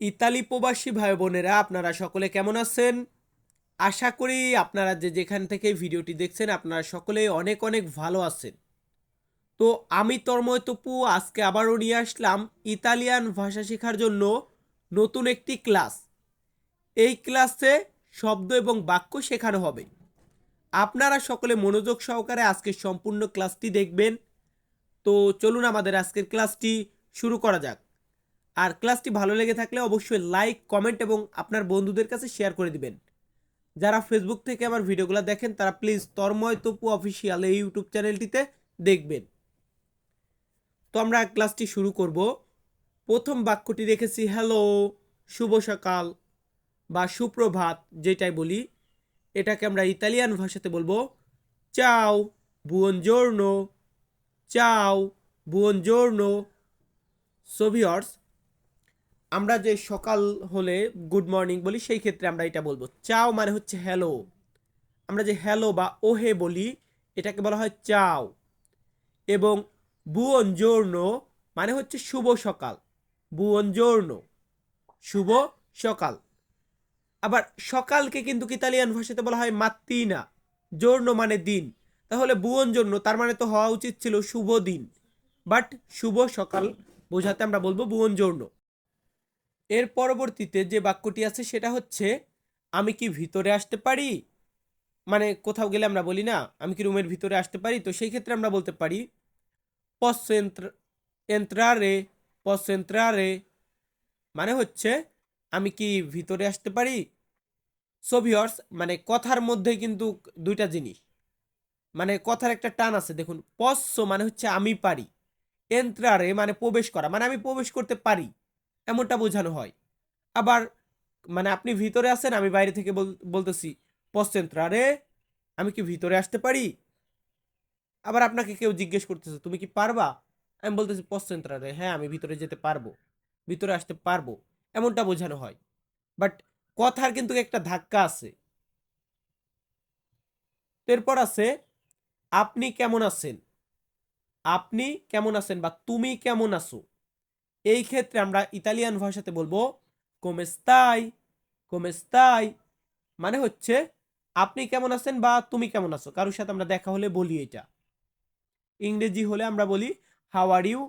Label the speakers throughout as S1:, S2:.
S1: Italy প্রবাসী ভাই বোনেরা, আপনারা সকলে কেমন আছেন? আশা করি আপনারা যে যেখান থেকে ভিডিওটি দেখছেন, আপনারা সকলে অনেক অনেক ভালো আছেন। তো আমি তর্ময় তপু, আজকে আবারও নিয়ে আসলাম ইতালিয়ান ভাষা শেখার জন্য নতুন একটি ক্লাস। এই ক্লাসে শব্দ এবং বাক্য শেখানো হবে। আপনারা সকলে মনোযোগ সহকারে আজকের সম্পূর্ণ ক্লাসটি দেখবেন। তো চলুন আমাদের আজকের ক্লাসটি শুরু করা যাক। আর ক্লাসটি ভালো লেগে থাকলে অবশ্যই লাইক, কমেন্ট এবং আপনার বন্ধুদের কাছে শেয়ার করে দিবেন। যারা ফেসবুক থেকে আমার ভিডিওগুলো দেখেন, তারা প্লিজ তর্ময় তপু অফিসিয়াল এই ইউটিউব চ্যানেলটিতে দেখবেন। তো আমরা ক্লাসটি শুরু করব। প্রথম বাক্যটি রেখেছি হ্যালো, শুভ সকাল বা সুপ্রভাত যেটাই বলি। এটাকে আমরা ইতালিয়ান ভাষাতে বলব, চাও বুয়নজোর্নো চাও বুয়নজোর্নো সোভিয়র্স আমরা যে সকাল হলে গুড মর্নিং বলি, সেই ক্ষেত্রে আমরা এটা বলব। চাও মানে হচ্ছে হ্যালো আমরা যে হ্যালো বা ওহে বলি, এটাকে বলা হয় চাও। এবং বুয়ন বুয়নজোর্নো মানে হচ্ছে শুভ সকাল। বুয়ন বুয়নজোর্নো শুভ সকাল। আবার সকালকে কিন্তু ইতালিয়ান ভাষাতে বলা হয় মাত্তিনা জোর্নো মানে দিন। তাহলে বুয়ন জন্য তার মানে তো হওয়া উচিত ছিল শুভ দিন। বাট শুভ সকাল বোঝাতে আমরা বলব বুয়ন জন্য এর পরবর্তীতে যে বাক্যটি আছে সেটা হচ্ছে, আমি কি ভিতরে আসতে পারি? মানে কোথাও গেলে আমরা বলি না, আমি কি রুমের ভিতরে আসতে পারি? তো সেই ক্ষেত্রে আমরা বলতে পারি পসো এন্ত্রারে এন্ত্রারে মানে হচ্ছে, আমি কি ভিতরে আসতে পারি? সোভিয়র্স মানে কথার মধ্যে কিন্তু দুইটা জিনিস। মানে কথার একটা টান আছে, দেখুন, পশ্চ মানে হচ্ছে, আমি পারি। এন্ত্রারে মানে প্রবেশ করা মানে আমি প্রবেশ করতে পারি। এমনটা বোঝানো হয়। আবার মানে আপনি ভিতরে আছেন, আমি বাইরে থেকে বল- বলতেছি পশ্চেন্ত্রারে আমি কি ভিতরে আসতে পারি? আবার আপনাকে কেউ জিজ্ঞেস করতেছে, তুমি কি পারবা? আমি বলতেছি পশ্চেন্ত্রারে হ্যাঁ আমি ভিতরে যেতে পারব, ভিতরে আসতে পারব। এমনটা বোঝানো হয়। বাট কথার কিন্তু একটা ধাক্কা আছে। এরপর আছে, আপনি কেমন আছেন? আপনি কেমন আছেন বা তুমি কেমন আছো? এই ক্ষেত্রে আমরা ইতালিয়ান ভাষাতে বলব কোমেস্তাই কোমেস্তাই মানে হচ্ছে, আপনি কেমন আছেন বা তুমি কেমন আছো? কারোর সাথে আমরা দেখা হলে বলি এটা। ইংরেজি হলে আমরা বলি হাউ আর ইউ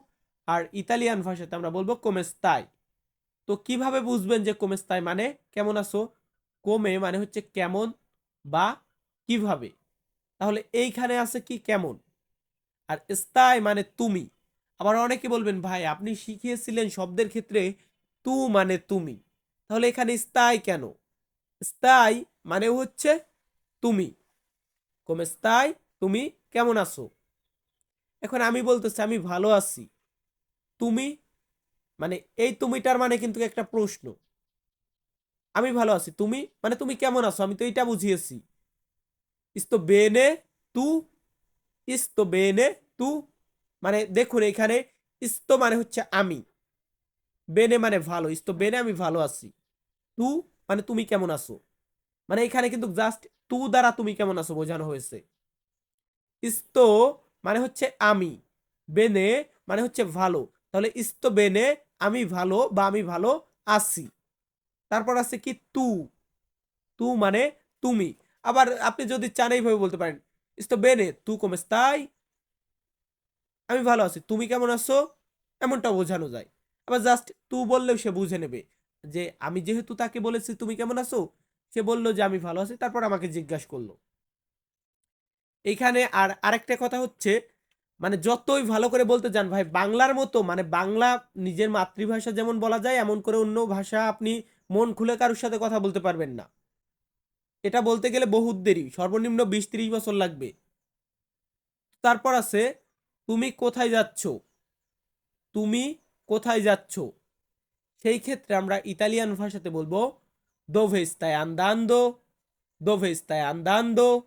S1: আর ইতালিয়ান ভাষাতে আমরা বলব কোমেস্তাই তো কীভাবে বুঝবেন যে কোমেস্তাই মানে কেমন আছো? কোমে মানে হচ্ছে কেমন বা কীভাবে। তাহলে এইখানে আছে কি কেমন? আর স্তাই মানে তুমি। আবার অনেকে বলবেন, ভাই, আপনি শিখিয়েছিলেন শব্দের ক্ষেত্রে তু মানে তুমি। তাহলে এখানে স্তাই কেন? স্তাই মানে হচ্ছে তুমি। কোমেস্তাই তুমি কেমন আছো? এখন আমি বলতেছি, আমি ভালো আছি। তুমি মানে এই তুমিটার মানে কিন্তু একটা প্রশ্ন। আমি ভালো আছি, তুমি মানে তুমি কেমন আছো? আমি তো এইটা বুঝিয়েছি। ইস্তো বেনে তু, ইস্তো বেনে তু মানে দেখুন, এখানে ইস্তো মানে হচ্ছে আমি। বেনে মানে ভালো, ইস্তো বেনে আমি ভালো আছি। তু মানে তুমি কেমন আছো? মানে এখানে কিন্তু জাস্ট তু দ্বারা তুমি কেমন আছো বোঝানো হয়েছে। ইস্তো মানে হচ্ছে আমি, বেনে মানে হচ্ছে ভালো। তাহলে ইস্তো বেনে আমি ভালো বা আমি ভালো আছি। তারপর আছে কি তু তু মানে তুমি। আবার আপনি যদি চান এইভাবে বলতে পারেন, ইস্তো বেনে, তু কমেস্তাই আমি ভালো আছি, তুমি কেমন আছো? এমনটা বোঝানো যায়। আবার জাস্ট তু বললেও সে বুঝে নেবে যে আমি যেহেতু তাকে বলেছি, তুমি কেমন আছো? সে বলল যে আমি ভালো আছি, তারপর আমাকে জিজ্ঞাসা করল। এইখানে আর আরেকটা কথা হচ্ছে মানে যতই ভালো করে বলতে যান, ভাই, বাংলার মতো মানে বাংলা নিজের মাতৃভাষা যেমন বলা যায়, এমন করে অন্য ভাষা আপনি মন খুলে কারোর সাথে কথা বলতে পারবেন না। এটা বলতে গেলে বহুত দেরি, সর্বনিম্ন বিশ ত্রিশ বছর লাগবে। তারপর আছে তুমি কোথায় যাচ্ছ? তুমি কোথায় যাচ্ছ? সেই ক্ষেত্রে আমরা ইতালিয়ান ভাষাতে বলব দোভেস্তায় আন্দান্দো দোভে স্তায় আন্দান্দো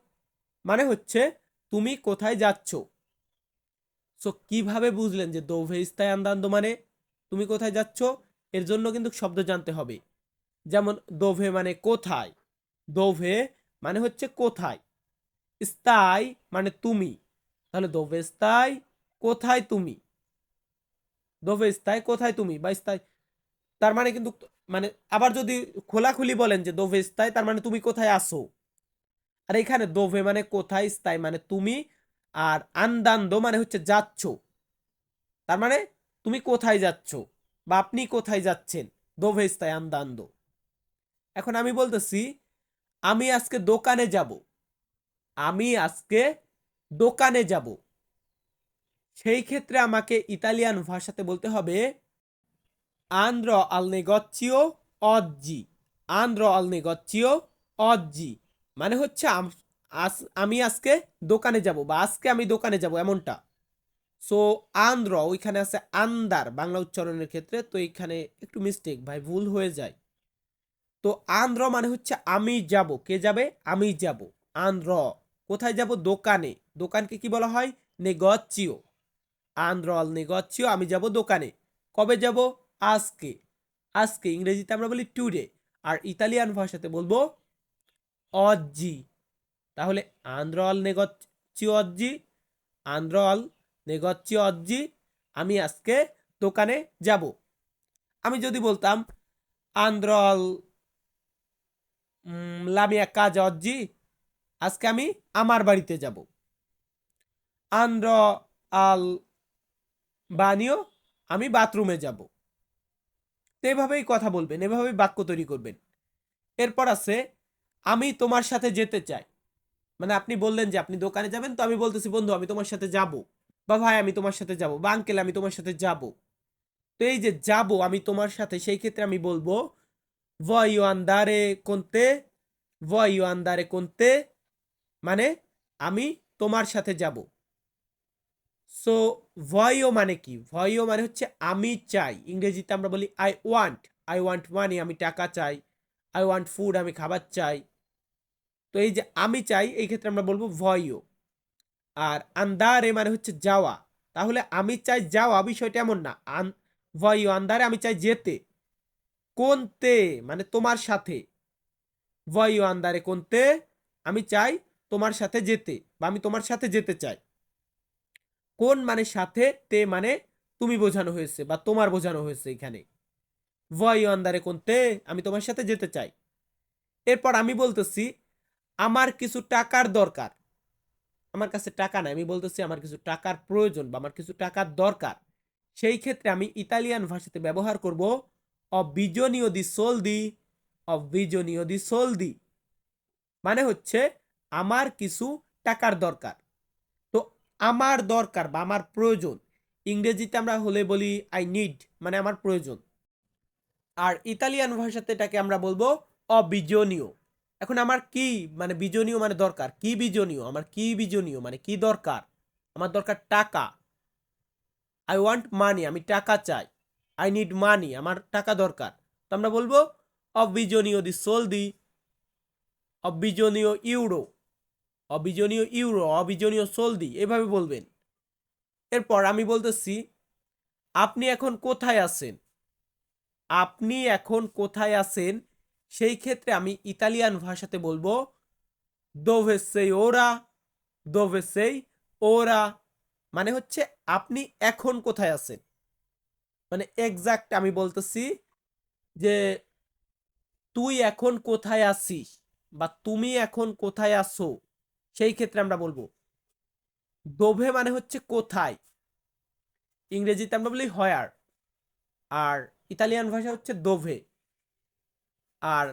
S1: মানে হচ্ছে, তুমি কোথায় যাচ্ছ? সো কীভাবে বুঝলেন যে দোভে স্তায় আন্দান্দো মানে তুমি কোথায় যাচ্ছ? এর জন্য কিন্তু শব্দ জানতে হবে। যেমন দোভে মানে কোথায়? দোভে মানে হচ্ছে কোথায়? স্তাই মানে তুমি। তাহলে দোভে স্তাই কোথায় তুমি? দোভে স্তাই কোথায় তুমি? বা তার মানে কিন্তু মানে আবার যদি খোলাখুলি বলেন যে দোভে স্থায় তার মানে তুমি কোথায় আসো আর এখানে দোভে মানে কোথায় স্থায় মানে তুমি আর আন্দান্দো মানে হচ্ছে যাচ্ছ। তার মানে তুমি কোথায় যাচ্ছ বা আপনি কোথায় যাচ্ছেন? দোভে স্থায় আন্দান্দো। এখন আমি বলতেছি, আমি আজকে দোকানে যাব। আমি আজকে দোকানে যাব। সেই ক্ষেত্রে আমাকে ইতালিয়ান ভাষাতে বলতে হবে, আন্দ্র আল নেগোচিও অজ্জি। আন্দ্র আল নেগোচিও অজ্জি। মানে হচ্ছে আম- আজ- আমি আজকে দোকানে যাব বা আজকে আমি দোকানে যাব এমনটা। সো, আন্দ্র, ওইখানে আছে আন্দার বাংলা উচ্চারণের ক্ষেত্রে, তো এইখানে একটু মিস্টেক ভাই, ভুল হয়ে যায়। তো আন্দ্র মানে হচ্ছে আমি যাব। কে যাবে? আমি যাব। আন্দ্র, কোথায় যাব? দোকানে। দোকানকে কি বলা হয়? নে নেগচিও আন্দ্র আল নেগচিও আমি যাব দোকানে। কবে যাব? আজকে। আজকে ইংরেজিতে আমরা বলি টুডে আর ইতালিয়ান ভাষাতে বলব অজ্জি। তাহলে আন্দ্র আল নেগচিও অজ্জি আন্দ্র আল নেগচিও অজ্জি আমি আজকে দোকানে যাব। আমি যদি বলতাম আন্দ্র আল উম, লামিয়া কাজ অজ্জি আজকে আমি আমার বাড়িতে যাব। আন্দ্র আল বানিও, আমি বাথরুমে যাব। তো এভাবেই কথা বলবেন, এভাবেই বাক্য তৈরি করবেন। এরপর আছে, আমি তোমার সাথে যেতে চাই। মানে আপনি বললেন যে আপনি দোকানে যাবেন, তো আমি বলতেছি, বন্ধু, আমি তোমার সাথে যাব। বা, ভাই, আমি তোমার সাথে যাব। বা, আঙ্কেল, আমি তোমার সাথে যাব। তো এই যে যাব, আমি তোমার সাথে, সেই ক্ষেত্রে আমি বলব con te voglio andare con te মানে আমি তোমার সাথে যাব। সো ভয়ও মানে কি? ভয়ও মানে হচ্ছে আমি চাই। ইংরেজিতে আমরা বলি I want I want money আমি টাকা চাই। আই ওয়ান্ট ফুড আমি খাবার চাই। তো এই যে আমি চাই, এই ক্ষেত্রে আমরা বলব ভয়ও আর আন্দারে মানে হচ্ছে যাওয়া। তাহলে আমি চাই যাওয়া বিষয়টা এমন না। আন ভয়ও আন্দারে আমি চাই যেতে। কোনতে? মানে তোমার সাথে। ভয়ও আন্দারে কোনতে? আমি চাই তোমার সাথে যেতে বা আমি তোমার সাথে যেতে চাই। কোন মানে সাথে তে মানে তুমি বোঝানো হয়েছে বা তোমার বোঝানো হয়েছে এখানে। ভয় আন্দারে কোনতে আমি তোমার সাথে যেতে চাই। এরপর আমি বলতেছি, আমার কিছু টাকার দরকার। আমার কাছে টাকা নাই। আমি বলতেছি, আমার কিছু টাকার প্রয়োজন বা আমার কিছু টাকার দরকার। সেই ক্ষেত্রে আমি ইতালিয়ান ভাষাতে ব্যবহার করব, অবিজনীয় দি সোলদি, অবিজনীয় দি সোলদি। মানে হচ্ছে, আমার কিছু টাকার দরকার। তো আমার দরকার বা আমার প্রয়োজন। ইংরেজিতে আমরা হলে বলি আই নিড মানে আমার প্রয়োজন। আর ইতালিয়ান ভাষাতে এটাকে আমরা বলব, অবিজনীয় এখন আমার কি মানে বিজনীয় মানে দরকার? কি বিজনীয়? আমার কি বিজনীয় মানে কি দরকার? আমার দরকার টাকা। আই ওয়ান্ট মানি আমি টাকা চাই। আই নিড মানি আমার টাকা দরকার। তো আমরা বলব, অবিজনীয় দি সোল দি, অবিজনীয় ইউরো অবিজনীয় ইউরো, অবিজনীয় সলদি এভাবে বলবেন। এরপর আমি বলতেছি, আপনি এখন কোথায় আছেন? আপনি এখন কোথায় আছেন? সেই ক্ষেত্রে আমি ইতালিয়ান ভাষাতে বলব দোভেসেই ওরা দোভেসেই ওরা মানে হচ্ছে, আপনি এখন কোথায় আছেন? মানে এক্সাক্ট আমি বলতেছি যে, তুই এখন কোথায় আছিস? বা, তুমি এখন কোথায় আছো? সেই ক্ষেত্রে আমরা বলব দোভে মানে হচ্ছে কোথায়? ইংরেজিতে আমরা বলি হয়ার আর ইতালিয়ান ভাষা হচ্ছে দোভে আর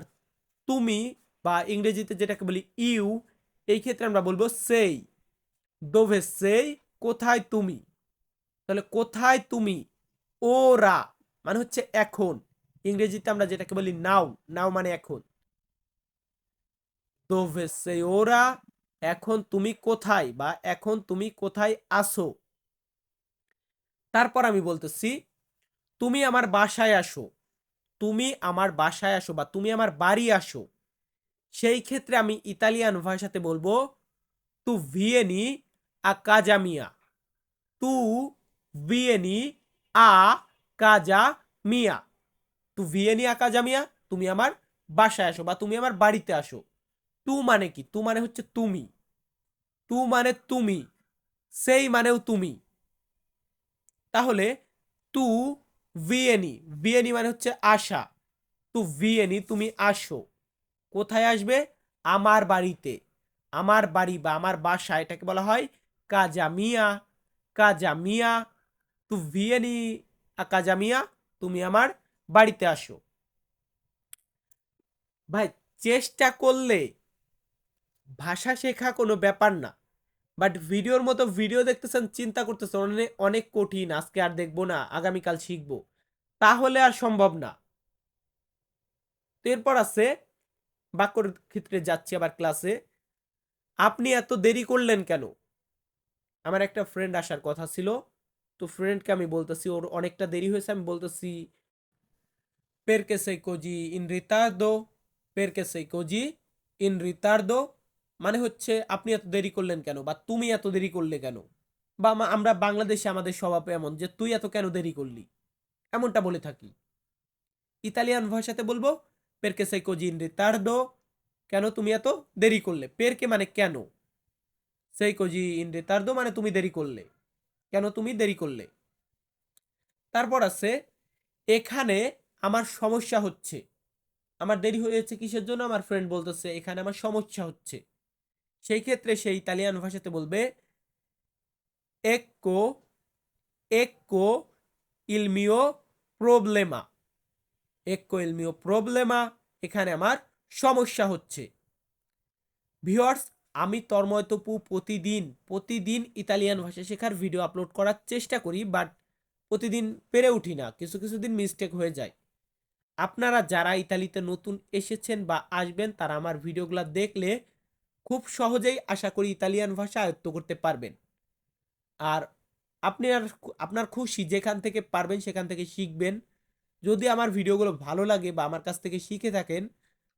S1: তুমি বা ইংরেজিতে যেটাকে বলি ইউ এই ক্ষেত্রে আমরা বলব সেই। দোভে সেই, কোথায় তুমি? তাহলে কোথায় তুমি? ওরা মানে হচ্ছে এখন। ইংরেজিতে আমরা যেটাকে বলি নাও নাও মানে এখন। দোভে সেই, ওরা এখন তুমি কোথায় বা এখন তুমি কোথায় আসো তারপর আমি বলতেছি, তুমি আমার বাসায় আসো, তুমি আমার বাসায় আসো বা তুমি আমার বাড়ি আসো। সেই ক্ষেত্রে আমি ইতালিয়ান ভাষাতে বলব, তু ভিয়েনি আ কাজামিয়া। তু ভিয়েনি আ কাজা মিয়া তু ভিয়েনি আ কাজামিয়া, তুমি আমার বাসায় আসো বা তুমি আমার বাড়িতে আসো। তু মানে কি? তু মানে হচ্ছে তুমি। তু মানে তুমি। সেই মানেও তুমি। তাহলে তু ভিয়েনি। ভিয়েনি মানে হচ্ছে আশা। তু ভিয়েনি, তুমি আসো। কোথায় আসবে? আমার বাড়িতে। আমার বাড়ি বা আমার বাসা, এটাকে বলা হয় কাজামিয়া কাজামিয়া তু ভিয়েনি কাজামিয়া তুমি আমার বাড়িতে আসো। ভাই, চেষ্টা করলে ভাষা শেখা কোনো ব্যাপার না। বাট ভিডিওর মতো ভিডিও দেখতেছেন, চিন্তা করতেছেন, অনেক অনেক কঠিন, আজকে আর দেখব না, আগামীকাল শিখব। তাহলে আর সম্ভব না। এরপর আছে, বাক্যর ক্ষেত্রে যাচ্ছি আবার ক্লাসে আপনি এত দেরি করলেন কেন? আমার একটা ফ্রেন্ড আসার কথা ছিল। তো ফ্রেন্ডকে আমি বলতেছি, ওর অনেকটা দেরি হয়েছে। আমি বলতেছি perché sei così in ritardo perché sei così in ritardo মানে হচ্ছে আপনি এত দেরি করলেন কেন? বা তুমি এত দেরি করলে কেন? বা আমা- আমরা বাংলাদেশে আমাদের স্বভাব এমন যে তুই এত কেন দেরি করলি? এমনটা বলে থাকি। ইতালিয়ান ভাষাতে বলব পেরকে সেই কোজি ইন রিতার্দো কেন তুমি এত দেরি করলে? পেরকে মানে কেন? সেই কোজি ইন রিতার্দো মানে তুমি দেরি করলে। কেন তুমি দেরি করলে? তারপর আছে, এখানে আমার সমস্যা হচ্ছে। আমার দেরি হয়েছে কিসের জন্য? আমার ফ্রেন্ড বলতেছে, এখানে আমার সমস্যা হচ্ছে। সেই ক্ষেত্রে সে ইতালিয়ান ভাষাতে বলবে এক্কো এক্কো ইলমিও প্রবলেমা এক্কো ইল মিও প্রবলেমা এখানে আমার সমস্যা হচ্ছে। ভিওয়ার্স আমি তন্ময় তপু প্রতিদিন প্রতিদিন ইতালিয়ান ভাষা শেখার ভিডিও আপলোড করার চেষ্টা করি বাট প্রতিদিন পেরে উঠি না, কিছু কিছু দিন মিস্টেক হয়ে যায়। আপনারা যারা ইতালিতে নতুন এসেছেন বা আসবেন, তারা আমার ভিডিওগুলো দেখলে খুব সহজেই আশা করি ইতালিয়ান ভাষা আয়ত্ত করতে পারবেন। আর আপনি আর আপনার খুশি যেখান থেকে পারবেন সেখান থেকে শিখবেন। যদি আমার ভিডিওগুলো ভালো লাগে বা আমার কাছ থেকে শিখে থাকেন,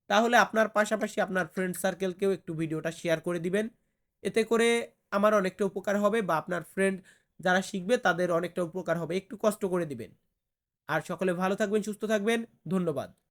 S1: তাহলে আপনার পাশাপাশি আপনার ফ্রেন্ড সার্কেলকেও একটু ভিডিওটা শেয়ার করে দিবেন। এতে করে আমার অনেকটা উপকার হবে বা আপনার ফ্রেন্ড যারা শিখবে তাদের অনেকটা উপকার হবে। একটু কষ্ট করে দিবেন। আর সকলে ভালো থাকবেন, সুস্থ থাকবেন। ধন্যবাদ।